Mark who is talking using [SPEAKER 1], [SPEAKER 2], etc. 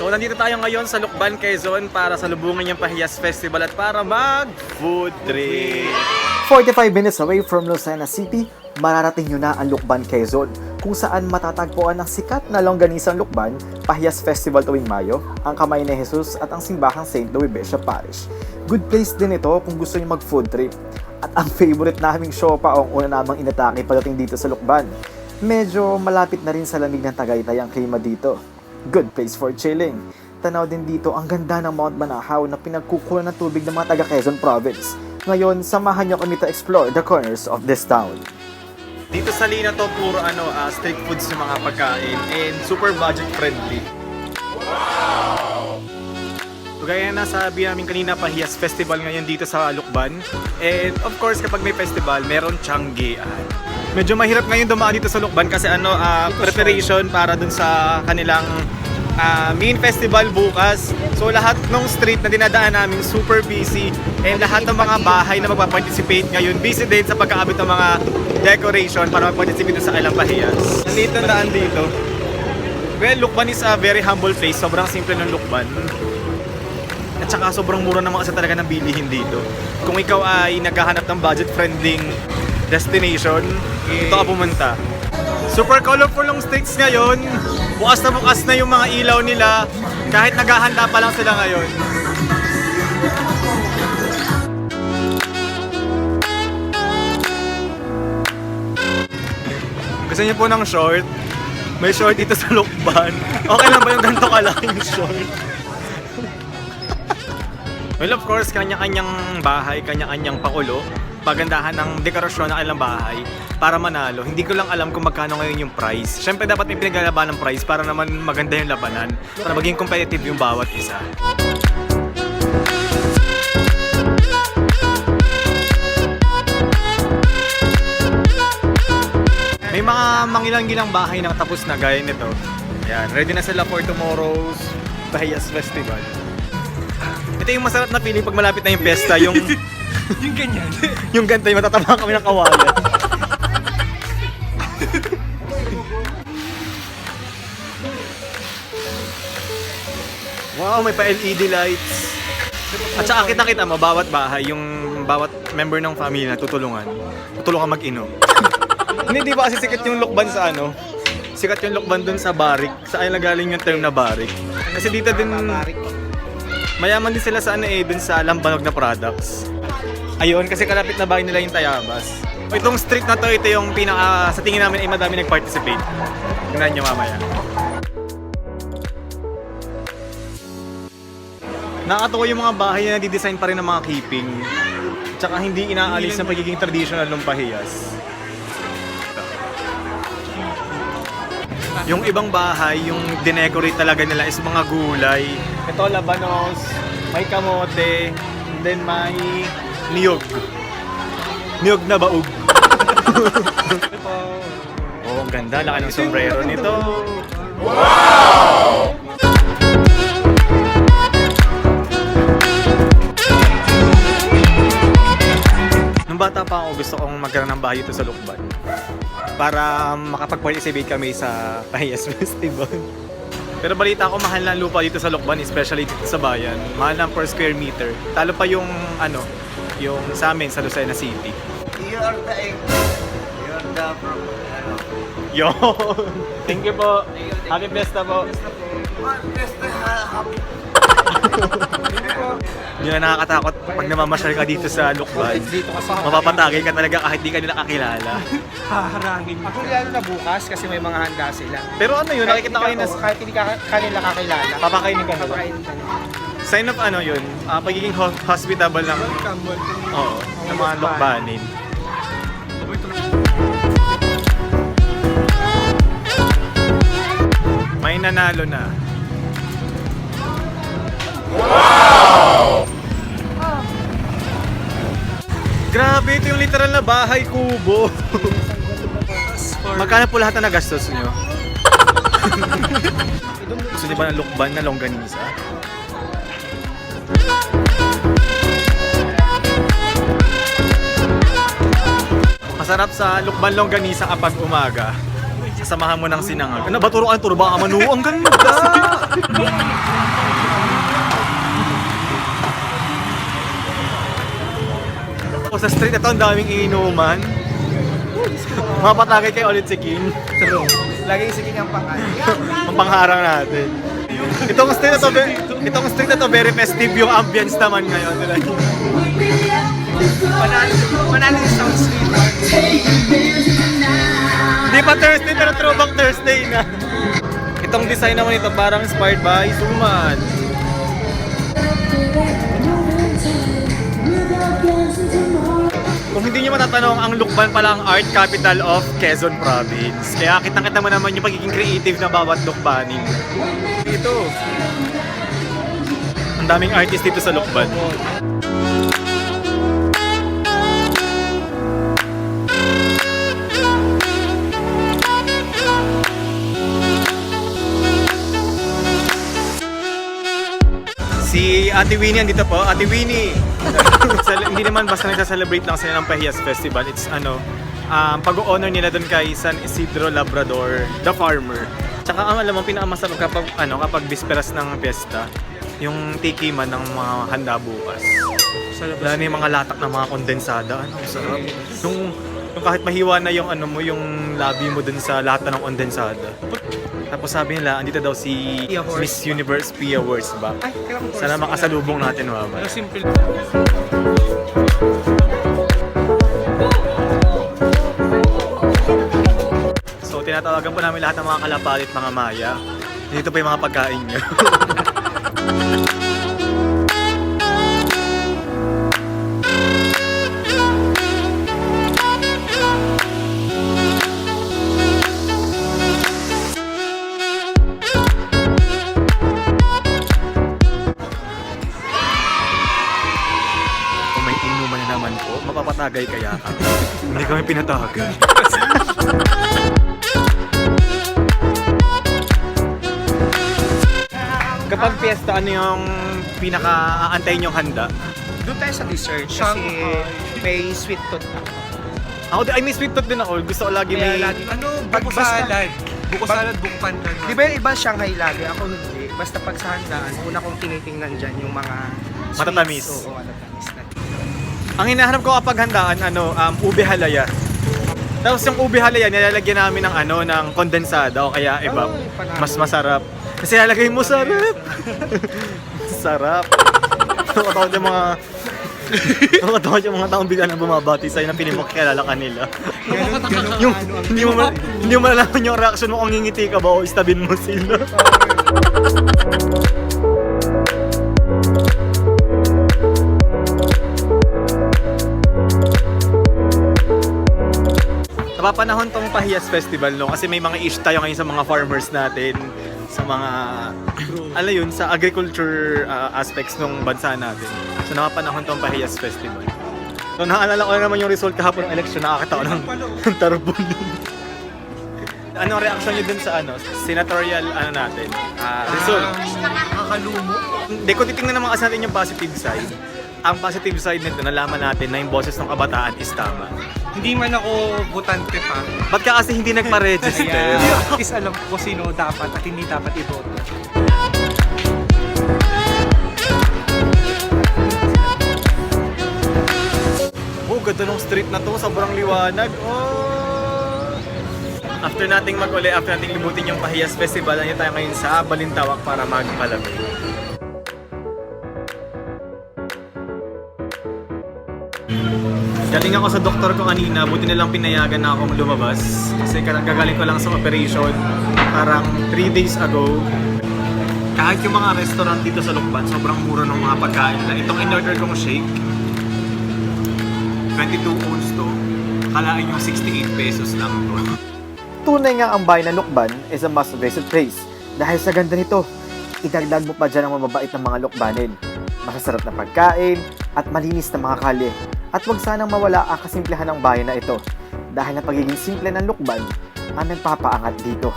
[SPEAKER 1] So nandito tayo ngayon sa Lukban, Quezon para sa lubungan yung Pahiyas Festival at para mag food trip.
[SPEAKER 2] 45 minutes away from Lucena City, mararating nyo na ang Lukban, Quezon, kung saan matatagpuan ang sikat na longganisang Lukban, Pahiyas Festival tuwing Mayo, ang Kamay ni Jesus at ang simbahang St. Louis Bishop Parish. Good place din ito kung gusto nyo mag food trip. At ang favorite naming siopa ang una namang inatake pagdating dito sa Lukban. Medyo malapit na rin sa lamig ng Tagaytay ang klima dito. Good place for chilling. Tanaw din dito ang ganda ng Mount Manahaw na pinagkukulan ng tubig ng mga taga Quezon Province. Ngayon, samahan niyo kami to explore the corners of this town.
[SPEAKER 1] Dito sa Lina to puro ano, ah, street foods yung mga pagkain and super budget friendly. So, gaya na sabi namin kanina, Pahiyas Festival ngayon dito sa Lukban. And of course, kapag may festival, meron tiyanggian. Medyo mahirap ngayon dumaan dito sa Lukban kasi ano, ah, preparation para dun sa kanilang ah, main festival bukas. So lahat ng street na dinadaan namin super busy and lahat ng mga bahay na magpa-participate ngayon busy din sa pagkaabot ng mga decoration para mag-participate sa Ilang Pahiyas. Nandito na dito. Well, Lukban is a very humble place. Sobrang simple ng Lukban. At saka sobrang mura naman kasi talaga ng bilihin dito. Kung ikaw ay naghahanap ng budget-friendly destination, ito ka pumunta. Super colorful ng streets ngayon. Bukas na bukas na yung mga ilaw nila. Kahit naghahanda pa lang sila ngayon. Gusto niyo po ng short? May short dito sa Lukban. Okay lang ba yung ganito kalaking short? Well, of course, kanya-kanyang bahay, kanya-kanyang pakulo. Pagandahan ng dekorasyon ng kanilang bahay para manalo. Hindi ko lang alam kung magkano ngayon yung price. Siyempre, dapat may pinaglalaban ng price para naman maganda yung labanan. Para maging competitive yung bawat isa. May mga mangilang-gilang bahay na tapos na gaya nito. Yan, ready na sila for tomorrow's Bahiyas Festival. Ito yung masarap na feeling pag malapit na yung pesta, yung
[SPEAKER 3] Yung ganyan.
[SPEAKER 1] yung ganito, yung matatamaan kami ng kawalan. wow, may pa LED lights. At saka kita-kita mo, bawat bahay, yung bawat member ng family na tutulungan. Tutulungan mag-inom. Hindi, di ba kasi sikat yung lukban sa ano? Sikat yung lukban dun sa barik. Saan nagaling yung term na barik? Kasi dito din, mayaman din sila sa ano eh, dun sa lambanog na products. Ayun, kasi kalapit na bahay nila yung Tayabas. Itong street na to, ito yung pinaka, sa tingin namin ay madami nag-participate. Tingnan nyo mamaya. Nakakatawa yung mga bahay na didesign pa rin ng mga keeping. Tsaka hindi inaalis ng pagiging traditional ng pahiyas. Yung ibang bahay, yung dinecorate talaga nila is mga gulay. Ito, labanos, may kamote, then may niyog. Niyog na baog. oh, ang ganda. Laki ng sombrero nito. Nung bata pa ako, gusto kong magkaroon ng bahay dito sa Lukban. Para makapag-participate kami sa Pahiyas Festival. Pero balita ko, mahal na lupa dito sa Lukban, especially dito sa bayan. Mahal na per square meter. Talo pa yung, ano, yung sa amin sa Lucena City.
[SPEAKER 3] You are the egg. You are the from, ano.
[SPEAKER 1] Yo! Thank you po. Happy Fiesta po.
[SPEAKER 3] Best na happy.
[SPEAKER 1] Yun na nakakatakot pag namamasyal ka dito sa Lukban. Mapapatagay ka talaga kahit di ka nila kakilala.
[SPEAKER 3] haharangin. Ako lalo na bukas kasi may mga handa sila.
[SPEAKER 1] Pero ano yun, nakikita ko yun na
[SPEAKER 3] Kahit hindi ka kanila kakilala.
[SPEAKER 1] papakainin ka nila.
[SPEAKER 3] Papakainin ka nila.
[SPEAKER 1] Sign of ano yun, ah, pagiging ho- hospitable ng,
[SPEAKER 3] welcome.
[SPEAKER 1] oo, ng mga Lukbanin. May nanalo na. Grabe, ito yung literal na bahay kubo. Magkano po lahat na nagastos nyo? Gusto niyo ba ng lukban na longganisa? Masarap sa lukban longganisa kapag umaga. Kasamahan mo ng sinangag. Ano ba, turo ka turo? Baka manu, ang ganda! o sa street ito, ang daming inuman. Mapatagay kayo ulit si King.
[SPEAKER 3] Laging sige ang pangalan.
[SPEAKER 1] ang pangharang natin. Itong street na to, itong street na to very festive yung ambience naman ngayon.
[SPEAKER 3] Manalo, manalo yung South Street.
[SPEAKER 1] Hindi pa Thursday pero throwback Thursday na. Itong design naman ito parang inspired by Suman. Kung hindi nyo matatanong, ang Lukban pala ang art capital of Quezon Province. Kaya kitang-kita mo naman yung pagiging creative na bawat Lukbanin. Dito. Ang daming artist dito sa Lukban. Si Ate Winnie andito po. Ate Winnie! Hindi naman basta nagsa-celebrate lang sila ng Pahias Festival. It's ano, um, pag-honor nila doon kay San Isidro Labrador, the farmer. Tsaka ang alam mo, pinakamasarap kapag, ano, kapag bisperas ng piyesta, yung tikiman ng mga handa bukas. Lalo na yung mga latak ng mga kondensada. Ano, sarap. Yung, yung kahit mahiwa na yung ano mo, yung labi mo dun sa lata ng kondensada. Tapos sabi nila, andito daw si
[SPEAKER 3] Pia Horse.
[SPEAKER 1] Miss Universe Pia Wurzbach.
[SPEAKER 3] Ay, kailangan ko
[SPEAKER 1] Sana makasalubong natin mamaya.
[SPEAKER 3] Pero simple.
[SPEAKER 1] So tinatawagan po namin lahat ng mga kalapalit, mga maya. Dito pa yung mga pagkain nyo. naman po, mapapatagay kaya kami. Hindi kami pinatagay. Kapag fiesta, ano yung pinaka-aantayin yung handa?
[SPEAKER 3] Doon tayo sa dessert kasi may sweet tooth ako.
[SPEAKER 1] Ako, di- ay may sweet tooth din ako. Gusto ko lagi
[SPEAKER 3] Kaya
[SPEAKER 1] may...
[SPEAKER 3] lagi, ano,
[SPEAKER 4] Buko salad. Buko
[SPEAKER 3] Bag-
[SPEAKER 4] salad, buko pandan.
[SPEAKER 3] Di ba yung iba Shanghai lagi? Ako hindi. Basta pag sa handaan, una kong tinitingnan dyan yung mga sweets.
[SPEAKER 1] Matatamis.
[SPEAKER 3] Oo, matatamis.
[SPEAKER 1] Ang hinahanap ko kapag handaan, ano, um, ube halaya. Tapos yung ube halaya, nilalagyan namin ng ano, ng kondensada o kaya iba. Mas masarap. Kasi lalagay mo sarap. sarap. Nakatawa yung mga... Nakatawa yung mga taong bigla na bumabati sa'yo na piling mo kakilala kanila. yung, hindi mo, ma- hindi mo malalaman yung reaction mo kung ngingiti ka ba o istabin mo sila. Napapanahon tong Pahiyas Festival no kasi may mga issue tayo ngayon sa mga farmers natin sa mga ano yun sa agriculture uh, aspects ng bansa natin. So napapanahon tong Pahiyas Festival. So naalala ko na naman yung result kahapon ng election nakakita ko ng, ng tarpaulin. Anong reaction niyo dun sa ano senatorial ano natin? ah, result.
[SPEAKER 4] Nakakalumo.
[SPEAKER 1] Hindi ko titingnan naman kasi natin yung positive side. Ang positive side nito, nalaman natin na yung boses ng kabataan is tama.
[SPEAKER 4] Hindi man ako butante pa.
[SPEAKER 1] Ba't ka kasi hindi nagpa-register?
[SPEAKER 4] Kaya at least alam ko sino dapat at hindi dapat iboto.
[SPEAKER 1] Oh, ganda ng street na to. Sobrang liwanag. Oh! After nating mag-uli, after nating libutin yung Pahiyas Festival, nandito tayo ngayon sa Balintawak para magpalamig. Galing ako sa doktor ko kanina, buti na lang pinayagan na akong lumabas. Kasi kagagaling ko lang sa operation, parang 3 days ago. Kahit yung mga restaurant dito sa Lukban, sobrang mura ng mga pagkain nila. Itong in-order kong shake, 22 ounce to. Kalain yung 68 pesos lang to.
[SPEAKER 2] Tunay nga ang bayan ng Lukban is a must-visit place. Dahil sa ganda nito, idagdag mo pa dyan ang mababait ng mga Lukbanin. Masasarap na pagkain at malinis na mga kalye. At wag sanang mawala ang kasimplihan ng bayan na ito. Dahil ang pagiging simple ng Lukban ang nagpapaangat dito.